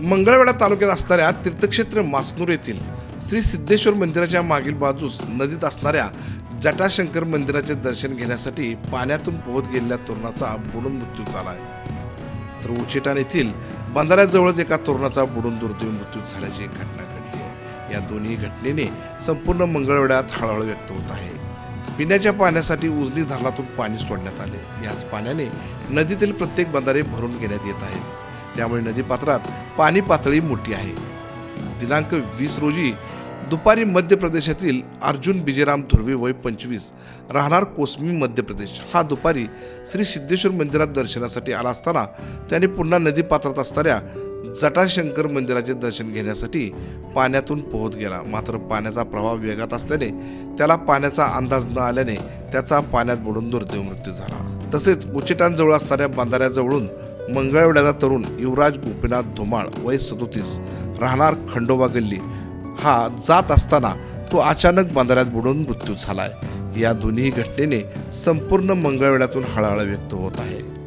मंगळवेढा तालुक्यात असणाऱ्या तीर्थक्षेत्र मासनूर येथील श्री सिद्धेश्वर मंदिराच्या मागील बाजूस नदीत असणाऱ्या जटाशंकर मंदिराचे दर्शन घेण्यासाठी पाण्यातून पोहत गेलेल्या तरुणाचा बुडून मृत्यू झाला आहे तर उचेटाण येथील बंधाऱ्याजवळच एका तरुणाचा बुडून दुर्दैवी मृत्यू झाल्याची एक घटना घडली आहे. या दोन्ही घटनेने संपूर्ण मंगळवेढ्यात हळहळ व्यक्त होत आहे. पिण्याच्या पाण्यासाठी उजनी धरणातून पाणी सोडण्यात आले. याच पाण्याने नदीतील प्रत्येक बंधारे भरून घेण्यात येत आहेत. त्यामुळे नदीपात्रात पाणी पातळी मोठी आहे. दिनांक वीस रोजी दुपारी मध्य प्रदेशातील अर्जुन बिजेराम धुर्वे वय पंचवीस राहणार कोसमी मध्य प्रदेश. हा दुपारी श्री सिद्धेश्वर मंदिरात दर्शनासाठी आला असताना त्याने पुन्हा नदीपात्रात असणाऱ्या जटाशंकर मंदिराचे दर्शन घेण्यासाठी पाण्यातून पोहत गेला. मात्र पाण्याचा प्रवाह वेगात असल्याने त्याला पाण्याचा अंदाज न आल्याने त्याचा पाण्यात बुडून दुर्दैव मृत्यू झाला. तसेच उच्चटांजवळ असणाऱ्या बांधाऱ्याजवळून मंगळवड्याचा तरुण युवराज गोपीनाथ धुमाळ वय सदोतीस राहणार खंडोबा गल्ली. हा जात असताना तो अचानक बांधाऱ्यात बुडून मृत्यू झालाय. या दोन्ही घटनेने संपूर्ण मंगळवेड्यातून हळहळ व्यक्त होत आहे.